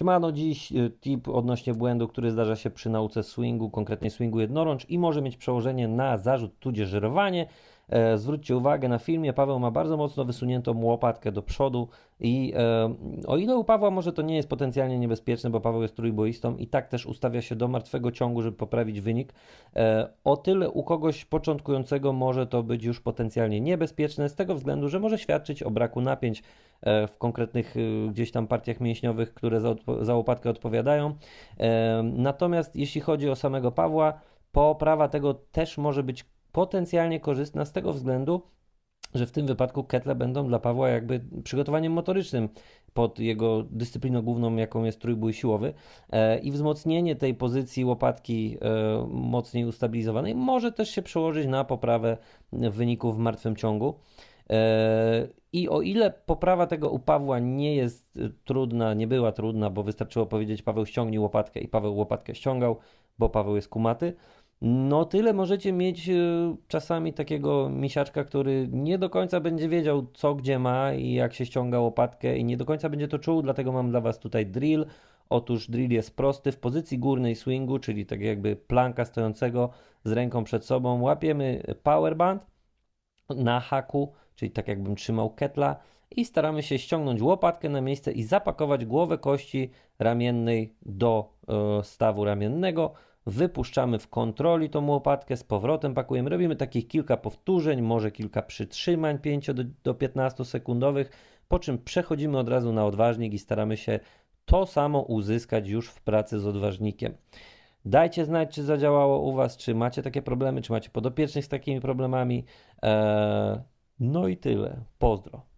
Siemano, dziś y, tip odnośnie błędu, który zdarza się przy nauce swingu, konkretnie swingu jednorącz i może mieć przełożenie na zarzut tudzież żerowanie. E, zwróćcie uwagę, na filmie Paweł ma bardzo mocno wysuniętą łopatkę do przodu i e, o ile u Pawła może to nie jest potencjalnie niebezpieczne, bo Paweł jest trójboistą i tak też ustawia się do martwego ciągu, żeby poprawić wynik, e, o tyle u kogoś początkującego może to być już potencjalnie niebezpieczne z tego względu, że może świadczyć o braku napięć w konkretnych gdzieś tam partiach mięśniowych, które za, za łopatkę odpowiadają. Natomiast jeśli chodzi o samego Pawła, poprawa tego też może być potencjalnie korzystna z tego względu, że w tym wypadku ketle będą dla Pawła jakby przygotowaniem motorycznym pod jego dyscypliną główną, jaką jest trójbój siłowy e, i wzmocnienie tej pozycji łopatki e, mocniej ustabilizowanej może też się przełożyć na poprawę wyników w martwym ciągu. E, I o ile poprawa tego u Pawła nie jest trudna, nie była trudna, bo wystarczyło powiedzieć Paweł ściągnij łopatkę i Paweł łopatkę ściągał, bo Paweł jest kumaty, no tyle możecie mieć y, czasami takiego misiaczka, który nie do końca będzie wiedział co gdzie ma i jak się ściąga łopatkę i nie do końca będzie to czuł, dlatego mam dla Was tutaj drill. Otóż drill jest prosty, w pozycji górnej swingu, czyli tak jakby planka stojącego z ręką przed sobą, łapiemy powerband na haku, czyli tak jakbym trzymał ketla i staramy się ściągnąć łopatkę na miejsce i zapakować głowę kości ramiennej do e, stawu ramiennego. Wypuszczamy w kontroli tą łopatkę, z powrotem pakujemy. Robimy takich kilka powtórzeń, może kilka przytrzymań 5 do, do 15 sekundowych, po czym przechodzimy od razu na odważnik i staramy się to samo uzyskać już w pracy z odważnikiem. Dajcie znać, czy zadziałało u Was, czy macie takie problemy, czy macie podopiecznych z takimi problemami. Eee, no i tyle. Pozdro.